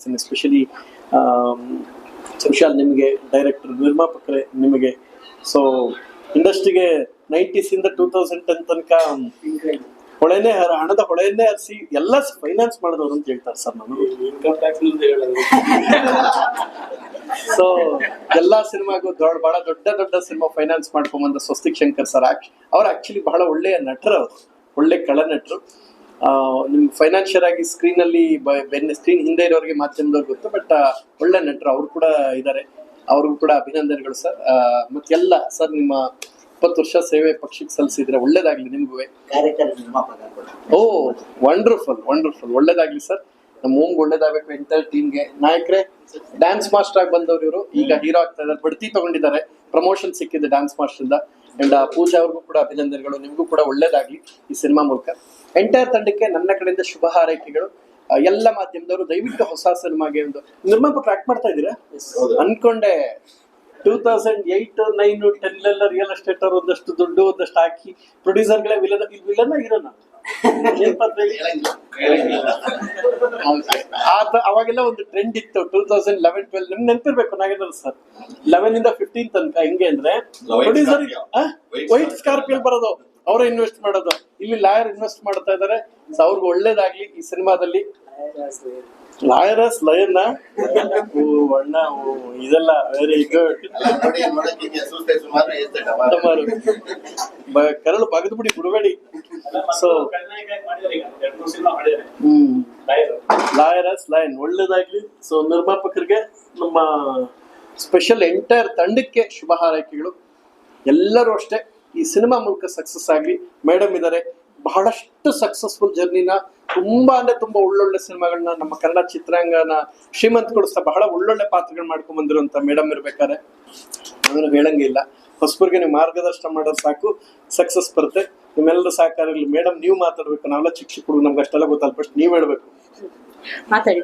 Especially Vishal ನಿಮಗೆ director ನಿರ್ಮಾಪಕರೇ ನಿಮಗೆ. ಸೊ ಇಂಡಸ್ಟ್ರಿಗೆ ನೈಂಟೀಸ್ ಇಂದ ಟೂ ತೌಸಂಡ್ ಟೆನ್ ತನಕ ಹೊಳೆನೇ ಹರ- ಹಣದ ಹೊಳೆಯನ್ನೇ ಹರಿಸಿ ಎಲ್ಲ ಫೈನಾನ್ಸ್ ಮಾಡಿದವರು ಅಂತ ಹೇಳ್ತಾರೆ ಸರ್ ನಾನು ಇನ್ಕಮ್ ಟ್ಯಾಕ್ಸ್ ಸೊ ಎಲ್ಲಾ ಸಿನಿಮಾಗೂ ದೊಡ್ಡ ಬಹಳ ದೊಡ್ಡ ದೊಡ್ಡ ಸಿನಿಮಾ ಫೈನಾನ್ಸ್ ಮಾಡ್ಕೊಂಬಂದ ಸ್ವಸ್ತಿಕ್ ಶಂಕರ್ ಸರ್. ಅವ್ರು ಆಕ್ಚುಲಿ ಬಹಳ ಒಳ್ಳೆಯ ನಟರು ಅವರು. ಒಳ್ಳೆ ಕಳ ನಟರು ನಿಮ್ಗೆ ಫೈನಾನ್ಷಿಯಲ್ ಆಗಿ ಸ್ಕ್ರೀನ್ ಅಲ್ಲಿ ಬೆನ್ನ ಸ್ಕ್ರೀನ್ ಹಿಂದೆ ಇರೋರಿಗೆ ಮಾಧ್ಯಮದವ್ರು ಗೊತ್ತು ಬಟ್ ಒಳ್ಳೆ ನಟರು ಅವ್ರು ಕೂಡ ಇದ್ದಾರೆ ಅವ್ರಿಗೂ ಕೂಡ ಅಭಿನಂದನೆಗಳು ಸರ್ ಮತ್ತೆಲ್ಲ ಸರ್ ನಿಮ್ಮ ಇಪ್ಪತ್ತು ವರ್ಷ ಸೇವೆ ಪಕ್ಷಕ್ಕೆ ಸಲ್ಲಿಸಿದ್ರೆ ಒಳ್ಳೇದಾಗ್ಲಿ ನಿಮ್ಗೂ ಓ ವಂಡರ್ಫುಲ್ ವಂಡರ್ಫುಲ್ ಒಳ್ಳೇದಾಗ್ಲಿ ಸರ್ ನಮ್ಮ ಓಮ್ ಒಳ್ಳೇದಾಗಬೇಕು ಎಂಟರ್ ಟೀಮ್ಗೆ ನಾಯಕರೇ ಡ್ಯಾನ್ಸ್ ಮಾಸ್ಟರ್ ಆಗಿ ಬಂದವರು ಇವರು. ಈಗ ಹೀರೋ ಆಗ್ತಾ ಇದ್ದಾರೆ ಬಡ್ತಿ ತಗೊಂಡಿದ್ದಾರೆ. ಪ್ರಮೋಷನ್ ಸಿಕ್ಕಿದೆ ಡ್ಯಾನ್ಸ್ ಮಾಸ್ಟರ್ ಇಂದ. ಅಂಡ್ ಪೂಜಾ ಅವ್ರಿಗೂ ಕೂಡ ಅಭಿನಂದನೆಗಳು. ನಿಮಗೂ ಕೂಡ ಒಳ್ಳೇದಾಗ್ಲಿ ಈ ಸಿನಿಮಾ ಮೂಲಕ. ಎಂಟೈರ್ ತಂಡಕ್ಕೆ ನನ್ನ ಕಡೆಯಿಂದ ಶುಭ ಹಾರೈಕೆಗಳು ಎಲ್ಲ ಮಾಧ್ಯಮದವರು ದಯವಿಟ್ಟು ಹೊಸ ಸಿನಿಮಾಗೆ ಒಂದು ನಿರ್ಮಾಪ ಟ್ರ್ಯಾಕ್ ಮಾಡ್ತಾ ಇದ್ದೀರಾ? ಅನ್ಕೊಂಡೆ. Two thousand eight nine ten ಎಲ್ಲ ರಿಯಲ್ ಎಸ್ಟೇಟ್ ಅವ್ರು ಒಂದಷ್ಟು ದುಡ್ಡು ಒಂದಷ್ಟು ಹಾಕಿ ಪ್ರೊಡ್ಯೂಸರ್ಗಳೇ ವಿಲನ್ ವಿಲನ್ ಇರೋಣ ಅವಾಗೆಲ್ಲ ಒಂದು ಟ್ರೆಂಡ್ ಇತ್ತು. ಟೂ ತೌಸಂಡ್ ಲೆವೆನ್ ಟ್ವೆಲ್ ನಿಮ್ ನೆನಪಿರ್ಬೇಕು ನಾಗೇಂದ್ರ ಸರ್. ಲೆವೆನ್ ಇಂದ ಫಿಫ್ಟೀನ್ ತನಕ ಹೆಂಗೆ ಅಂದ್ರೆ White ಪ್ರೊಡ್ಯೂಸರ್ ವೈಟ್ ಸ್ಕಾರ್ಪಿಯೋ ಬರೋದು. ಅವರೇ ಇನ್ವೆಸ್ಟ್ ಮಾಡೋದು. ಇಲ್ಲಿ ಲಾಯರ್ ಇನ್ವೆಸ್ಟ್ ಮಾಡ್ತಾ ಇದಾರೆ. ಸೊ ಅವ್ರಿಗೆ ಒಳ್ಳೇದಾಗ್ಲಿ ಈ ಸಿನಿಮಾದಲ್ಲಿ. ಲಾಯರಸ್ ಲಯನ್ ಅಣ್ಣ ಓ ಇದೆಲ್ಲ ವೆರಿ ಗುಡ್ ಕರಳು ಬಗದ್ ಬಿಡಿ ಬಿಡಬೇಡಿ ಸೊ ಹ್ಮ್. ಲಾಯರಸ್ ಲಯನ್ ಒಳ್ಳೇದಾಗ್ಲಿ. ಸೊ ನಿರ್ಮಾಪಕರಿಗೆ ನಮ್ಮ ಸ್ಪೆಷಲ್ ಎಂಟೈರ್ ತಂಡಕ್ಕೆ ಶುಭ ಹಾರೈಕೆಗಳು. ಎಲ್ಲರೂ ಅಷ್ಟೇ. ಈ ಸಿನಿಮಾ ಮೂಲಕ ಸಕ್ಸಸ್ ಆಗಲಿ ಮೇಡಮ್ ಇದ್ದಾರೆ ಬಹಳಷ್ಟು ಸಕ್ಸಸ್ಫುಲ್ ಜರ್ನಿನ ತುಂಬಾ ಅಂದ್ರೆ ತುಂಬಾ ಒಳ್ಳೊಳ್ಳೆ ಸಿನಿಮಾಗಳನ್ನ ನಮ್ಮ ಕನ್ನಡ ಚಿತ್ರಾಂಗನ ಶ್ರೀಮಂತಗೊಳಿಸ್ತಾ ಬಹಳ ಒಳ್ಳೊಳ್ಳೆ ಪಾತ್ರಗಳು ಮಾಡ್ಕೊಂಡ್ ಬಂದಿರುವಂತ ಮೇಡಮ್ ಇರ್ಬೇಕಾದ್ರೆ. ಅದನ್ನು ಹೇಳಂಗಿಲ್ಲ ಹೊಸಬರಿಗೆ ನೀವು ಮಾರ್ಗದರ್ಶನ ಮಾಡೋದು ಸಾಕು ಸಕ್ಸಸ್ ಬರುತ್ತೆ. ನಿಮ್ಮೆಲ್ಲರ ಸಹಕಾರ ಇರಲಿ ಮೇಡಮ್ ನೀವು ಮಾತಾಡ್ಬೇಕು. ನಾವೆಲ್ಲ ಚಿಕ್ಕ ಚಿಕ್ಕ ಹುಡುಗ ನಮ್ಗೆ ಅಷ್ಟೆಲ್ಲ ಗೊತ್ತಲ್ಲ ಫಸ್ಟ್ ನೀವು ಹೇಳ್ಬೇಕು. ಮಾತಾಡಿ